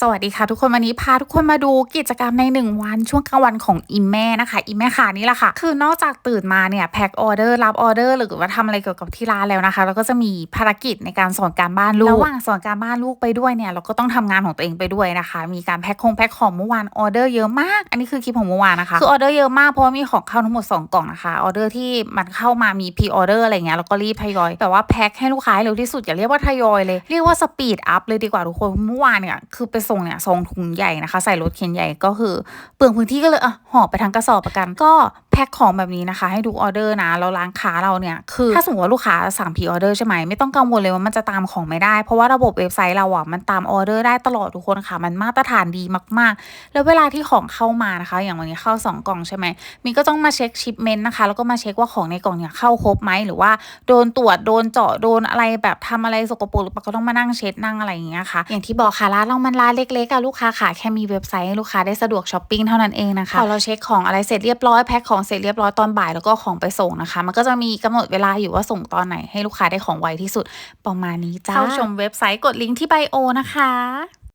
สวัสดีค่ะทุกคนวันนี้พาทุกคนมาดูกิจกรรมใน 1 วันช่วงกลางวันของอิมแม่นะคะอิมแม่ขานี่แหละค่ะ คือนอกจากตื่นมาเนี่ยแพ็คออเดอร์รับออเดอร์หรือว่าทำอะไรเกี่ยวกับที่ร้านแล้วนะคะแล้วก็จะมีภารกิจในการสอนการบ้านลูกระหว่างสอนการบ้านลูกไปด้วยเนี่ยเราก็ต้องทำงานของตัวเองไปด้วยนะคะ มีการแพ็คคงแพ็คของเมื่อวานออเดอร์เยอะมาก อันนี้คือคลิปของเมื่อวานนะคะคือออเดอร์เยอะมากเพราะมีของเข้าทั้งหมด2กล่องนะคะออเดอร์ที่มันเข้ามามีพรีออเดอร์อะไรเงี้ยแล้วก็รีบทยอยแบบว่าแพ็คให้ลูกค้าเร็วที่สุดอย่าเรียกว่าทยอยเลยเรียกว่าสปีดอัพเลยดีกว่าทุกคนเมื่อวานเนี่ยคือไปส่งเนี่ยส่งถุงใหญ่นะคะ ใส่รถเข็นใหญ่ก็คือ เปลืองพื้นที่ก็เลยอะห่อไปทั้งกระสอบประกันก็แพ็คของแบบนี้นะคะ ให้ดูออเดอร์นะแล้วร้านค้าเราเนี่ยคือถ้าสมมติว่าลูกค้าสั่งพีออเดอร์ใช่ไหมไม่ต้องกังวลเลยว่ามันจะตามของไม่ได้ เพราะว่าระบบเว็บไซต์เราอะมันตามออเดอร์ได้ตลอดทุกคนค่ะ มันมาตรฐานดีมากๆ แล้วเวลาที่ของเข้ามานะคะ อย่างวันนี้เข้า 2 กล่องใช่ไหมมีก็ต้องมาเช็คชิปเมนต์นะคะ แล้วก็มาเช็คว่าของในกล่องเนี่ยเข้าครบไหมหรือว่าโดนตรวจโดนเจาะโดนอะไรแบบทำอะไรสกปรกหรือเปล่าก็ต้องมานั่งเช็ดนั่งอะไรอย่างเงี้ยค่ะอย่างที่บอกค่ะร้านเรามันร้านเล็กๆอะลูกค้าค่ะแค่มีเว็บไซต์ให้ลูกค้าได้สะดวกช้อปปิ้งเท่านั้นเองนะคะพอเราเช็คของอะไรเสร็จเรียบร้อยแพ็คของเสร็จเรียบร้อยตอนบ่ายแล้วก็ของไปส่งนะคะ มันก็จะมีกำหนดเวลาอยู่ว่าส่งตอนไหนให้ลูกค้าได้ของไวที่สุดประมาณนี้จ้าเข้าชมเว็บไซต์กดลิงก์ที่ไบโอนะคะ